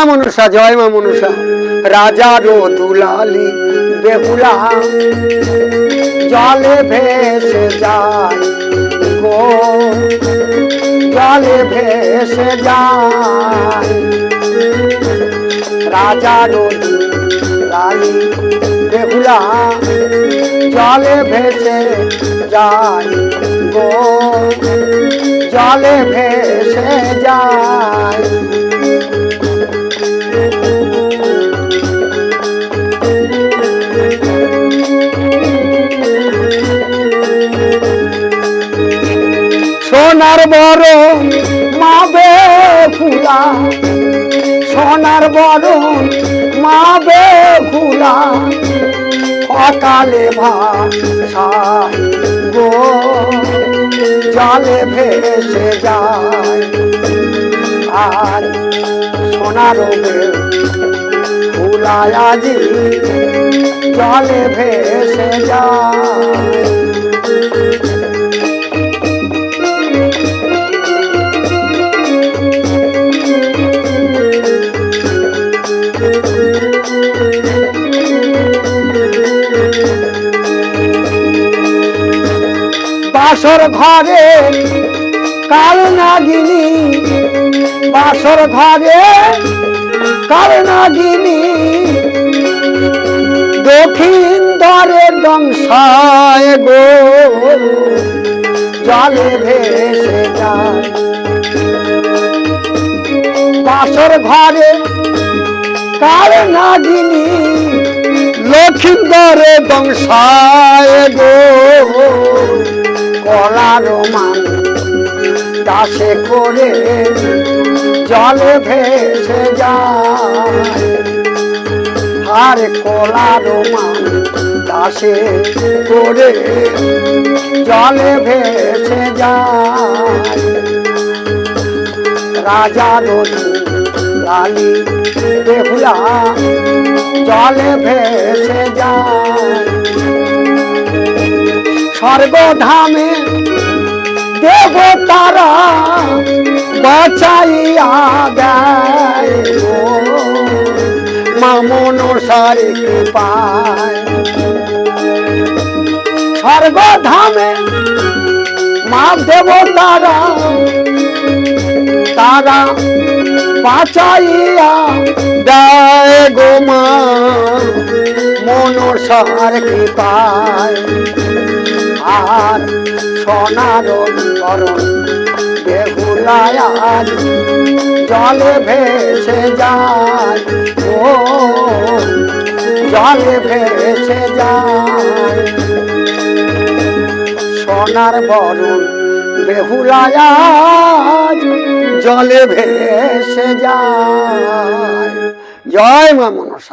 মা মনুষা জয় মা মনুষা রাজা রো দুলালি বেহুলা। জলে ভেসে যায় জলে ভেসে যায়। রাজা রো দুলালি বেহুলা। জলে ভেসে যায় গো। জলে ভেসে যায়। সোনার বড় মাবে ফুলা, সোনার বড় মাবে ফুলা, অকালে ভাষা জলে ভেসে যায়। আর সোনার ফুলায় আজি জলে ভেসে যায়। বাসর ঘরে, কাল নাগিনী। বাসর ঘরে, কাল নাগিনী। দক্ষিণ দরে দংশায় গো, জলে ভেসে যায়। বাসর ঘরে, কাল নাগিনী। লক্ষিন্দরে দংশায় গো। কলার মান দাসে করে জলে ভেসে যায়। আর কলার মান দাসে করে জলে ভেসে যায়। রাজা নদী লালি বেহুলা, জলে ভেসে যায়। স্বর্গধামে দেবতারা বাঁচাইয়া দেয় মামন সারে পায় স্বর্গধামে মা দেবতারা তারা বাঁচাইয়া দেয় গো মা। মনসার কৃপায়। আর সোনার করণ বেহুলায় জলে ভেসে যায়। ও, জলে ভেসে যায়। সোনার বরণ বেহুলায় জলে ভেসে যায়। জয় মা মনসা।